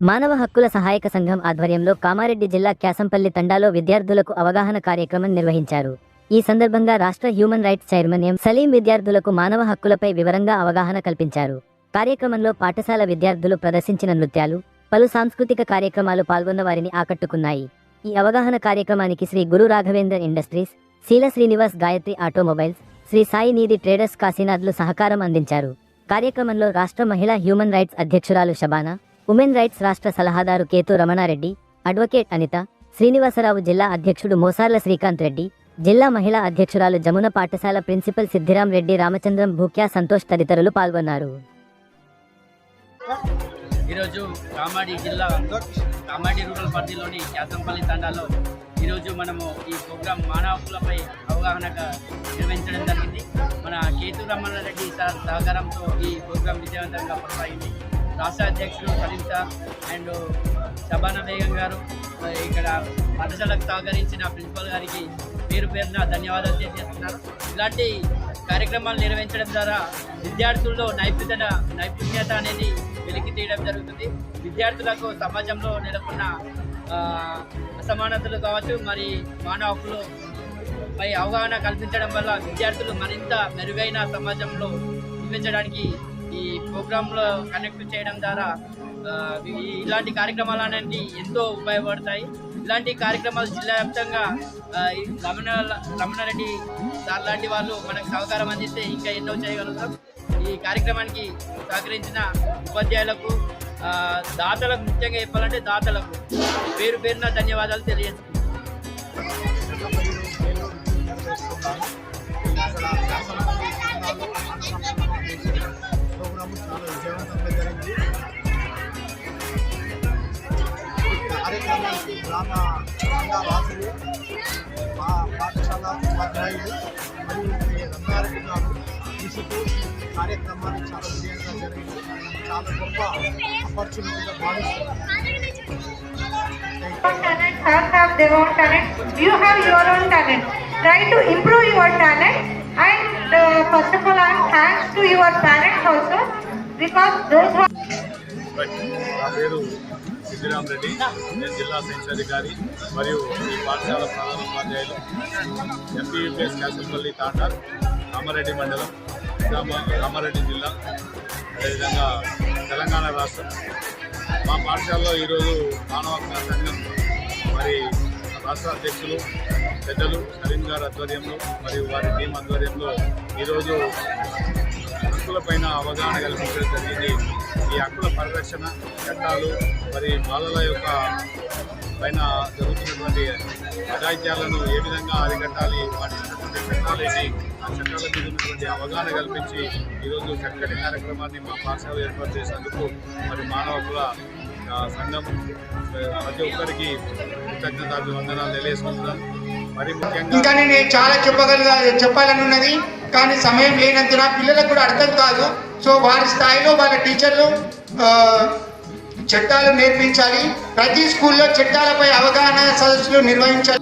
మానవ హక్కుల సహాయక సంఘం ఆధ్వర్యంలో కామారెడ్డి జిల్లా క్యాసంపల్లి తండాలో విద్యార్థులకు అవగాహన కార్యక్రమం నిర్వహించారు. ఈ సందర్భంగా రాష్ట్ర human rights chairman M. Saleem విద్యార్థులకు మానవ హక్కులపై వివరంగా అవగాహన కల్పించారు. కార్యక్రమంలో పాఠశాల విద్యార్థులు ప్రదర్శించిన నృత్యాలు పలు సాంస్కృతిక కార్యక్రమాలు పాల్గొన్న వారిని ఆకట్టుకున్నాయి. ఈ అవగాహన కార్యక్రమానికి శ్రీ గురు రాఘవేంద్ర ఇండస్ట్రీస్ శీల శ్రీనివాస్ గాయత్రి ఆటోమొబైల్స్ శ్రీ సాయి నీది ట్రేడర్స్ కాశీనాథ్లు సహకారం అందించారు. కార్యక్రమంలో రాష్ట్ర మహిళా హ్యూమన్ రైట్స్ అధ్యక్షురాలు షబానా ఉమెన్ రైట్స్ రాష్ట్ర సలహాదారు కేతు రమణారెడ్డి అడ్వకేట్ అనిత శ్రీనివాసరావు జిల్లా అధ్యక్షుడు మోసార్ల శ్రీకాంత్ రెడ్డి జిల్లా మహిళా అధ్యక్షురాలు జమున పాఠశాల ప్రిన్సిపల్ సిద్ధిరాం రెడ్డి రామచంద్రం భూక్యా సంతోష్ తదితరులు పాల్గొన్నారు. ఈరోజు కామాడి జిల్లా కామాడి రూరల్ పరిధిలోని యాసంపల్లి తండాలో ఈరోజు మనము ఈ ప్రోగ్రాం మానవ హక్కులపై అవగాహనగా నిర్వహించడం జరిగింది. మన కేతు రమణారెడ్డి సార్ సహకారంతో ఈ ప్రోగ్రాం విజయవంతంగా కొనసాగింది. రాష్ట్ర అధ్యక్షుడు సలీం అండ్ శబానా బేగం గారు ఇక్కడ పాఠశాలకు సహకరించిన ప్రిన్సిపల్ గారికి పేరు పేరున ధన్యవాదాలు తెలియజేస్తున్నారు. ఇలాంటి కార్యక్రమాలు నిర్వహించడం ద్వారా విద్యార్థుల్లో నైపుణ్యత నైపుణ్యత అనేది వెలికి తీయడం జరుగుతుంది. విద్యార్థులకు సమాజంలో నెలకొన్న అసమానతలు కావచ్చు మరి మానవ హక్కులు పై అవగాహన కల్పించడం వల్ల విద్యార్థులు మరింత మెరుగైన సమాజంలో జీవించడానికి ఈ ప్రోగ్రాంలో కనెక్ట్ చేయడం ద్వారా ఇలాంటి కార్యక్రమాలు అనేవి ఎంతో ఉపయోగపడతాయి. ఇలాంటి కార్యక్రమాలు జిల్లా వ్యాప్తంగా రమణ రమణారెడ్డి సార్ లాంటి వాళ్ళు మనకు సహకారం అందిస్తే ఇంకా ఎన్నో చేయగలుగుతాం. ఈ కార్యక్రమానికి సహకరించిన ఉపాధ్యాయులకు దాతలకు ముఖ్యంగా చెప్పాలంటే దాతలకు పేరు పేరున ధన్యవాదాలు తెలియదు రంగా వాసులు మా పాఠశాల ఉపాధ్యాయులు మరియు శ్రీ రంగారెడ్డి తీసుకు కార్యక్రమాన్ని చాలా విజయంగా జరిగింది చాలా గొప్ప ఆపర్చునిటీగా భావిస్తున్నాను have their own talent, you have your own talent. Try to improve your talent and uh, first of all, I'm thanks to your parents also because those who Siddiram Reddy నేను జిల్లా సైన్స్ అధికారి మరియు ఈ పాఠశాల ప్రధానోపాధ్యాయులు ఎంపీయూపీఎస్ కాసంపల్లి తాండా కామారెడ్డి మండలం కామారెడ్డి జిల్లా అదేవిధంగా తెలంగాణ రాష్ట్రం. మా పాఠశాలలో ఈరోజు మానవ సంఘం మరి రాష్ట్ర అధ్యక్షులు పెద్దలు కరీం గారు ఆధ్వర్యంలో మరియు వారి టీం ఆధ్వర్యంలో ఈరోజు హక్కులపైన అవగాహన కల్పించడం జరిగింది. ఈ హక్కుల పరిరక్షణ చట్టాలు మరి బాలల యొక్క పైన జరుగుతున్నటువంటి అఘాయిత్యాలను ఏ విధంగా అరికట్టాలి వాటికి చట్టాలు ఏంటి ఆ చట్టాల మీద ఉన్నటువంటి అవగాహన కల్పించి ఈరోజు చక్కటి కార్యక్రమాన్ని మా పాఠశాల ఏర్పాటు చేసినందుకు మరి మానవ హక్కుల సంఘం ప్రతి ఒక్కరికి కృతజ్ఞతాభివందనాలు తెలియజేసుకుంటున్నాను. మరి ముఖ్యంగా ఇంకా నేను చాలా చెప్పగల చెప్పాలని ఉన్నది. కానీ సమయం లేనందున పిల్లలకు కూడా అర్థం కాదు. సో వారి స్థాయిలో వాళ్ళ టీచర్లు చట్టాలు నేర్పించాలి. ప్రతి స్కూల్లో చట్టాలపై అవగాహన సదస్సులు నిర్వహించాలి.